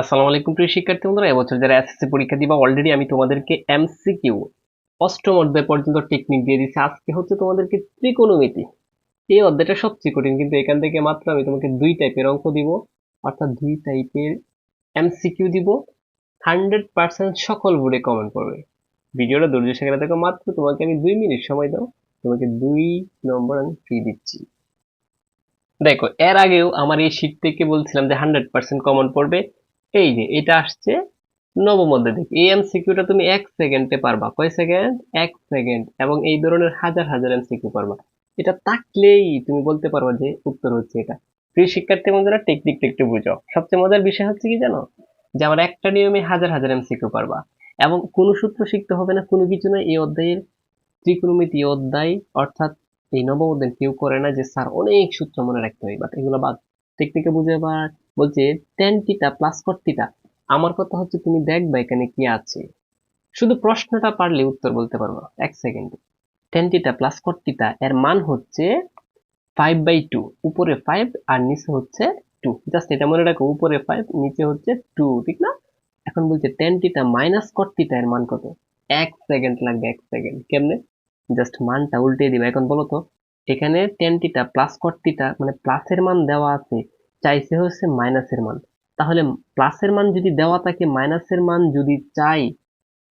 আসসালামু আলাইকুম প্রিয় শিক্ষার্থী বন্ধুরা, এবছর যারা এসএসসি পরীক্ষা দিবা অলরেডি আমি তোমাদেরকে এমসিকিউ অষ্টম অধ্যায় পর্যন্ত টেকনিক দিয়ে দিচ্ছি আজকে হচ্ছে তোমাদেরকে ত্রিকোণমিতি এই অধ্যায়টা সবচেয়ে কঠিন, কিন্তু এখান থেকে মাত্র আমি তোমাকে দুই টাইপের অঙ্ক দিব, অর্থাৎ দুই টাইপের এমসিকিউ দিব। হান্ড্রেড পার্সেন্ট সকল বোর্ডে কমেন্ট করবে ভিডিওটা ধৈর্য সেখানে দেখো, মাত্র তোমাকে আমি দুই মিনিট সময় দাও, তোমাকে দুই নম্বর আমি ফ্রি দিচ্ছি। দেখো, এর আগেও আমার এই শীট থেকে বলছিলাম যে হান্ড্রেড পার্সেন্ট কমন পড়বে। এই যে, এটা আসছে নবম অধ্যায় থেকে। এই এমসিকিউটা তুমি এক সেকেন্ডে পারবা। কয় সেকেন্ড? এক সেকেন্ড। এবং এই ধরনের হাজার হাজার এমসিকিউ পারবা। এটা থাকলেই তুমি বলতে পারবা যে উত্তর হচ্ছে এটা। প্রিয় শিক্ষার্থী বন্ধুরা টেকনিকটা একটু বুঝো। সবচেয়ে মজার বিষয় হচ্ছে কি জানো? যে আমার একটা নিয়মে হাজার হাজার এমসিকিউ পারবা। এবং কোনো সূত্র শিখতে হবে না, কোনো কিছু না। এই অধ্যায়ের ত্রিকোণমিতি অধ্যায়, অর্থাৎ এই নবম অধ্যায় কেউ করে না যে, স্যার, অনেক সূত্র মনে রাখতে হয় বাট এগুলো বাদ। টেকনিকে বুঝে বা বলছে টেন টিটা প্লাস টিটা আমার কথা হচ্ছে, তুমি দেখবা এখানে কি আছে? শুধু প্রশ্নটা পারলে উত্তর বলতে পারব, এক সেকেন্ডে। টেন টিটা প্লাস টিটা এর মান হচ্ছে ফাইভ বাই টু উপরে ফাইভ আর নিচে হচ্ছে টু জাস্ট এটা মনে রাখো, উপরে ফাইভ নিচে হচ্ছে টু ঠিক না? এখন বলছে টেন টিটা মাইনাস টিটা এর মান কত? এক সেকেন্ড লাগবে, এক সেকেন্ড। কেমনে? জাস্ট মানটা উল্টে দিবা। এখন বলো তো, এখানে টেন টিটা প্লাস টিটা মানে প্লাসের মান দেওয়া আছে চাইছে হচ্ছে মাইনাসের মান। তাহলে প্লাসের মান যদি দেওয়া থাকে, মাইনাসের মান যদি চাই,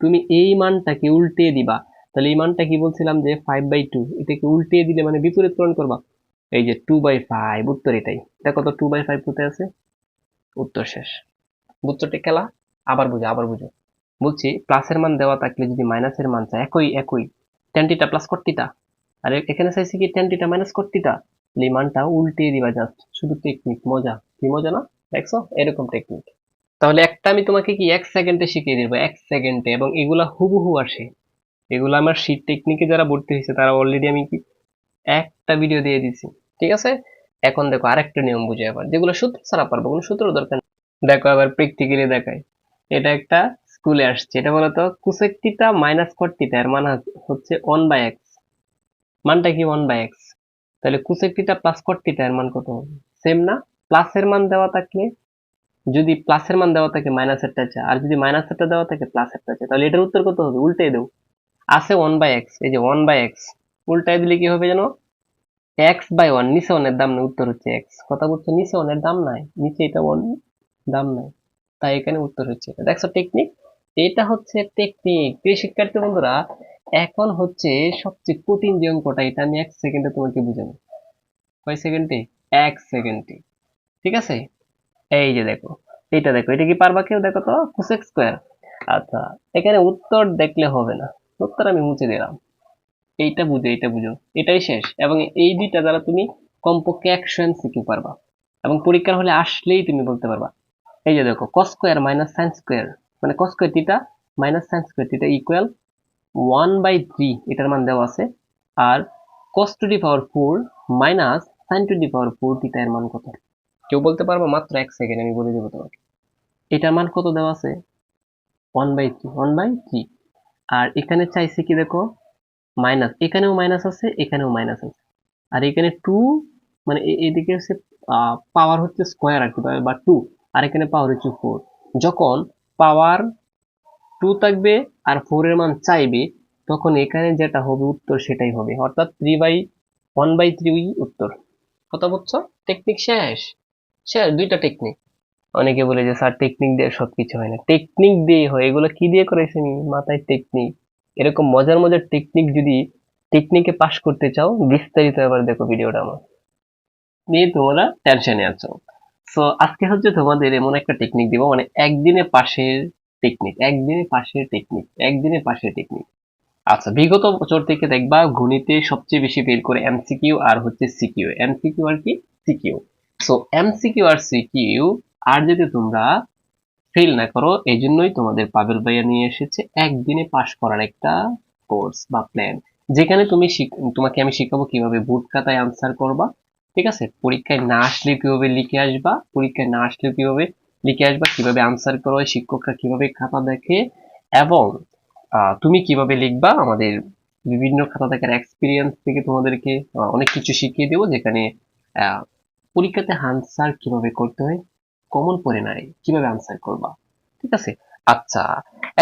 তুমি এই মানটাকে উল্টে দিবা। তাহলে এই মানটা কি বলছিলাম যে ফাইভ বাই টু এটাকে উল্টে দিলে মানে বিপরীত পূরণ করবা। এই যে টু বাই ফাইভ উত্তর এটাই। এটা কত? টু বাই ফাইভ কোথায় আছে? উত্তর শেষ। উত্তরটা খেলা, আবার বুঝো আবার বুঝো। বলছি, প্লাসের মান দেওয়া থাকলে যদি মাইনাসের মান চায় একই একই। টেনটিটা প্লাস করতিটা আর এখানে চাইছি কি? টেনটিটা মাইনাস করতিটা এই মানটা উল্টে দিবা জাস্ট শুধু টেকনিক মজা। কি মজা না? দেখছ? এরকম টেকনিক তাহলে একটা আমি তোমাকে কি এক সেকেন্ডে শিখিয়ে দিব, এক সেকেন্ডে এবং এগুলা হুবহু আসে। এগুলো আমার শীত টেকনিকে যারা ভর্তি হয়েছে, তারা অলরেডি আমি কি একটা ভিডিও দিয়ে দিছি। ঠিক আছে? এখন দেখো আরেকটা নিয়ম বুঝে আবার। যেগুলো সূত্র ছাড়া পারব, কোনো সূত্র দরকার দেখো আবার প্র্যাকটিক্যালি দেখায় এটা একটা স্কুলে আসছে। এটা বলতো, কুসেক টিটা মাইনাস কট টিটা এর মান হচ্ছে ওয়ান বাই এক্স মানটা কি ওয়ান বাই এক্স তাহলে cosec theta plus cot theta এর মান কত হবে? সেম না? প্লাসের মান দেওয়া থাকলে যদি প্লাসের মান দেওয়া থাকে মাইনাসেরটা আছে। আর যদি মাইনাসেরটা দেওয়া থাকে প্লাসেরটা আছে। তাহলে এটার উত্তর কত হবে? উল্টে দেও আছে ওয়ান বাই এক্স এই যে ওয়ান বাই এক্স উল্টাই দিলে কি হবে জানো? এক্স বাই ওয়ান নিচে ওয়ানের দাম নেই, উত্তর হচ্ছে এক্স কথা বলছো, নিচে ওয়ানের দাম নাই। নিচে এটা ওয়ান দাম নাই। তাই এখানে উত্তর হচ্ছে দেখছ টেকনিক এটা হচ্ছে টেকনিক প্রিয় শিক্ষার্থী বন্ধুরা এখন হচ্ছে সবচেয়ে কঠিন যে অঙ্কটা, এটা আমি এক সেকেন্ডে তোমাকে বুঝাবো। কয় সেকেন্ডে? এক সেকেন্ডে। ঠিক আছে? এই যে দেখো এটা দেখো, এটা কি পারবা কেউ? দেখো তো কোসেক স্কোয়ার আচ্ছা এখানে উত্তর দেখলে হবে না। উত্তর আমি মুছে দিলাম। এইটা বুঝো এইটা বুঝো। এটাই শেষ। এবং এই দুইটা দ্বারা তুমি কমপক্ষে একশো এমসিকিউ পারবা। এবং পরীক্ষার হলে আসলেই তুমি বলতে পারবা। এই যে দেখো cos square minus sine square মানে cos square theta minus sine square theta equal one by three এটার মান দেওয়া আছে। আর cos to power four minus sine to power four theta এর মান কত? কেউ বলতে পারব মাত্র এক সেকেন্ড, আমি বলে দেবো তোমাকে। এটার মান কত দেওয়া আছে? One by three, one by three. আর এখানে চাইছে কি দেখো? মাইনাস, এখানেও মাইনাস আছে, এখানেও মাইনাস আছে। আর এখানে টু মানে এদিকে হচ্ছে পাওয়ার হচ্ছে স্কোয়ার আর কি, বা টু আর এখানে পাওয়ার হচ্ছে ফোর যখন পাওয়ার টু থাকবে আর ফোর এর মান চাইবে, তখন এখানে যেটা হবে উত্তর সেটাই হবে। অর্থাৎ three by one by three উত্তর। কথা বলছো টেকনিক শেষ। শেষ, দুইটা টেকনিক অনেকে বলে যে, স্যার টেকনিক দিয়ে সব কিছু হয় না। টেকনিক দিয়ে হয়। এগুলো কি দিয়ে করেছে মাথায় টেকনিক এরকম মজার মজার টেকনিক যদি টেকনিকে পাশ করতে চাও, বিস্তারিত এবার দেখো ভিডিওটা আমার। নিয়ে তোমরা টেনশনে আছো। সো আজকে হচ্ছে তোমাদের এমন একটা টেকনিক দিব মানে একদিনে পাশের টেকনিক একদিনে পাশের টেকনিক একদিনে পাশের টেকনিক আচ্ছা বিগত বছর থেকে দেখবা গণিতে সবচেয়ে বেশি বের করে এমসিকিউ আর হচ্ছে সিকিউ এমসিকিউ আর কি সিকিউ সো এমসিকিউ আর সিকিউ আর যদি তোমরা ফেল না করো এই জন্যই তোমাদের পাবেল ভাইয়া নিয়ে এসেছে একদিনে পাশ করার একটা কোর্স বা প্ল্যান যেখানে তুমি তোমাকে আমি শিখাবো কীভাবে বুট খাতায় আনসার করবা, ঠিক আছে? পরীক্ষায় না আসলে কীভাবে লিখে আসবা, পরীক্ষায় না আসলে কীভাবে লিখে আসবা, কীভাবে আনসার করো শিক্ষকরা কীভাবে খাতা দেখে এবং তুমি কীভাবে লিখবা, আমাদের বিভিন্ন খাতা দেখার এক্সপিরিয়েন্স থেকে তোমাদেরকে অনেক কিছু শিখিয়ে দেবো, যেখানে পরীক্ষাতে আনসার কীভাবে করতে হয় কমন পড়ে নাই, কীভাবে আনসার করবা, ঠিক আছে? আচ্ছা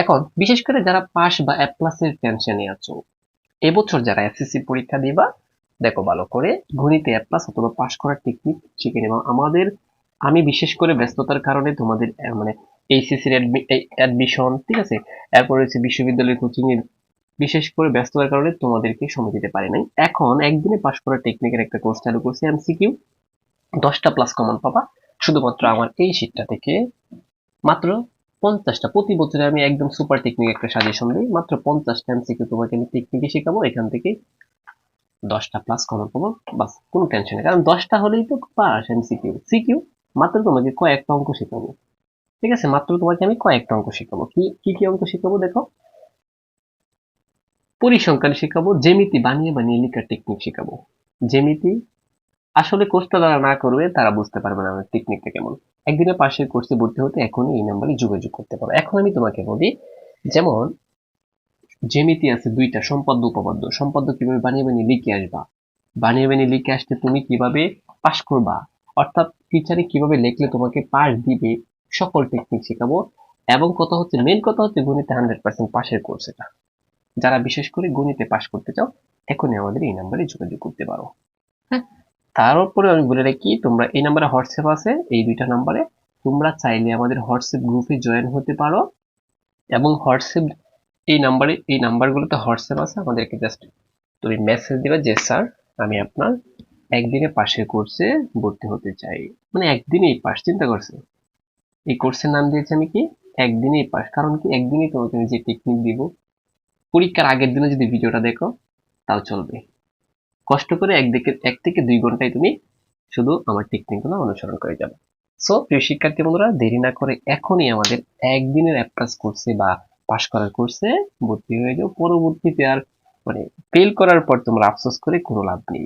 এখন বিশেষ করে যারা পাস বা এ প্লাসের টেনশনে আছো, এবছর যারা এসএসসি পরীক্ষা দিবা, দেখো ভালো করে গণিতে এ প্লাস অথবা পাস করার টেকনিক শিখে নেবা। আমাদের আমি বিশেষ করে ব্যস্ততার কারণে তোমাদের মানে এইচএসসির অ্যাডমিশন ঠিক আছে? এরপর হচ্ছে বিশ্ববিদ্যালয়ের কোচিং এর বিশেষ করে ব্যস্ততার কারণে তোমাদেরকে সময় দিতে পারি নাই। এখন একদিনে পাস করার টেকনিকের একটা কোর্স চালু করছি এমসিকিউ দশটা প্লাস কমন পাবা। শুধুমাত্র আমার এই শীটটা থেকে মাত্র পঞ্চাশটা। প্রতি বছরে আমি একদম সুপার টেকনিক একটা সাজেশন দিই। মাত্র পঞ্চাশটা এমসিকিউ তোমাকে আমি টেকনিকে শেখাবো। এখান থেকে দশটা প্লাস কমন পাবো। বাস, কোনো টেনশন নেই। কারণ দশটা হলেই তো পাস এমসিকিউ সিকিউ মাত্র তোমাকে কয়েকটা অঙ্ক শেখাবো। ঠিক আছে? মাত্র তোমাকে আমি কয়েকটা অঙ্ক শেখাবো। কি কি কি অঙ্ক শেখাবো দেখো? পরিসংখ্যান শেখাবো, জ্যামিতি বানিয়ে বানিয়ে লেখার টেকনিক শেখাবো। জ্যামিতি আসলে কোর্সটা যারা না করবে, তারা বুঝতে পারবে না আমার টেকনিকটা কেমন। একদিনের পাশের কোর্সে ভর্তি হতে এখনই এই নাম্বারে যোগাযোগ করতে পারো। এখন আমি তোমাকে বলি, যেমন জ্যামিতি আছে দুইটা, সম্পাদ্য, উপপাদ্য। সম্পাদ্য কীভাবে বানিয়ে বানিয়ে লিখে আসবা? বানিয়ে বানিয়ে লিখে আসতে তুমি কীভাবে পাশ করবা? অর্থাৎ টিচারে কীভাবে লিখলে তোমাকে পাস দিবে সকল টেকনিক শেখাবো এবং কথা হচ্ছে মেন কথা হচ্ছে গণিতে হান্ড্রেড পার্সেন্ট পাশের কোর্স এটা। যারা বিশেষ করে গণিতে পাশ করতে চাও এখনই আমাদের এই নাম্বারে যোগাযোগ করতে পারো। হ্যাঁ। তার উপরে আমি বলে রাখি তোমরা এই নাম্বারে হোয়াটসঅ্যাপ আছে এই দুইটা নাম্বারে তোমরা চাইলে আমাদের হোয়াটসঅ্যাপ গ্রুপে জয়েন হতে পারো এবং হোয়াটসঅ্যাপ এই নাম্বারে এই নাম্বারগুলোতে হোয়াটসঅ্যাপ আছে আমাদেরকে জাস্ট তুমি মেসেজ দিবে যে স্যার আমি আপনার একদিনে পাশের কোর্সে ভর্তি হতে চাই। মানে একদিনেই পাস চিন্তা করছে এই কোর্সের নাম দিয়েছি আমি কি? একদিনেই পাস কারণ কি? একদিনেই তোমাকে আমি যে টেকনিক দিব, পরীক্ষার আগের দিনে যদি ভিডিওটা দেখো, তাও চলবে। কষ্ট করে একদিকে এক থেকে দুই ঘন্টায় তুমি শুধু আমার টেকনিকগুলো অনুসরণ করে যাবে। সো প্রিয় শিক্ষার্থী বন্ধুরা, দেরি না করে এখনই আমাদের একদিনের অ্যাপ্লাস কোর্সে বা পাশ করার কোর্সে ভর্তি হয়ে যাও। পরবর্তীতে আর মানে ফেল করার পর তোমরা আফসোস করে কোনো লাভ নেই।